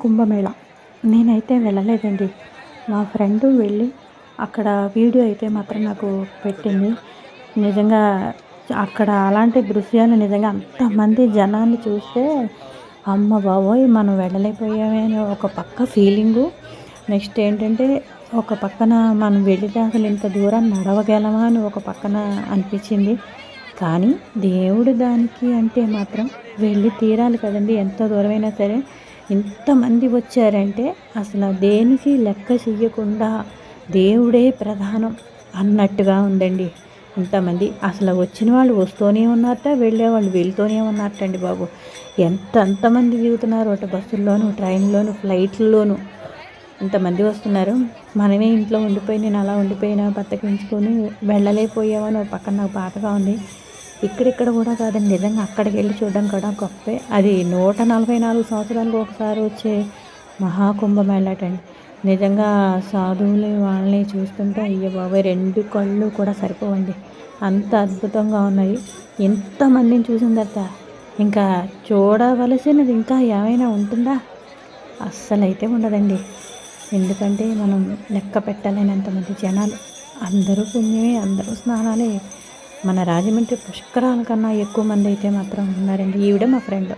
కుంభమేళ. నేనైతే వెళ్ళలేదండి. మా ఫ్రెండ్ వెళ్ళి అక్కడ వీడియో అయితే మాత్రం నాకు పెట్టింది. నిజంగా అక్కడ అలాంటి దృశ్యాలు నిజంగా అంతమంది జనాన్ని చూస్తే అమ్మ బాబోయ్ మనం వెళ్ళలేకపోయామే ఒక పక్క ఫీలింగు. నెక్స్ట్ ఏంటంటే ఒక పక్కన మనం వెళితే అసలు ఇంత దూరం నడవగలమా అని ఒక పక్కన అనిపించింది. కానీ దేవుడు దానికి అంటే మాత్రం వెళ్ళి తీరాలి కదండి. ఎంత దూరమైనా సరే ఎంతమంది వచ్చారంటే అసలు దేనికి లెక్క చెయ్యకుండా దేవుడే ప్రధానం అన్నట్టుగా ఉందండి. ఇంతమంది అసలు వచ్చిన వాళ్ళు వస్తూనే ఉన్నారట వెళ్ళే వాళ్ళు వెళ్తూనే ఉన్నారటండి బాబు. ఎంత ఎంతమంది దిగుతున్నారు అటు బస్సుల్లోను ట్రైన్లోను ఫ్లైట్లలోను ఇంతమంది వస్తున్నారు. మనమే ఇంట్లో ఉండిపోయి నేను అలా ఉండిపోయినా బతకించుకొని వెళ్ళలేకపోయామని ఒక పక్కన నాకు బాధగా ఉంది. ఇక్కడిక్కడ కూడా కాదండి. నిజంగా అక్కడికి వెళ్ళి చూడడం కూడా గొప్పే. అది నూట నలభై నాలుగు సంవత్సరాలకు ఒకసారి వచ్చే మహాకుంభమేళటండి నిజంగా సాధువులు వాళ్ళని చూస్తుంటే అయ్యో బాబాయ్ రెండు కళ్ళు కూడా సరిపోవండి. అంత అద్భుతంగా ఉన్నాయి. ఎంతమందిని చూసిన తర్వాత ఇంకా చూడవలసినది ఇంకా ఏమైనా ఉంటుందా? అస్సలైతే ఉండదండి. ఎందుకంటే మనం లెక్క పెట్టలేనంతమంది జనాలు. అందరూ పుణ్యమే అందరూ స్నానాలే. మన రాజమండ్రి పుష్కరాల కన్నా ఎక్కువ మంది అయితే మాత్రం ఉన్నారండి. ఈవిడ మా ఫ్రెండ్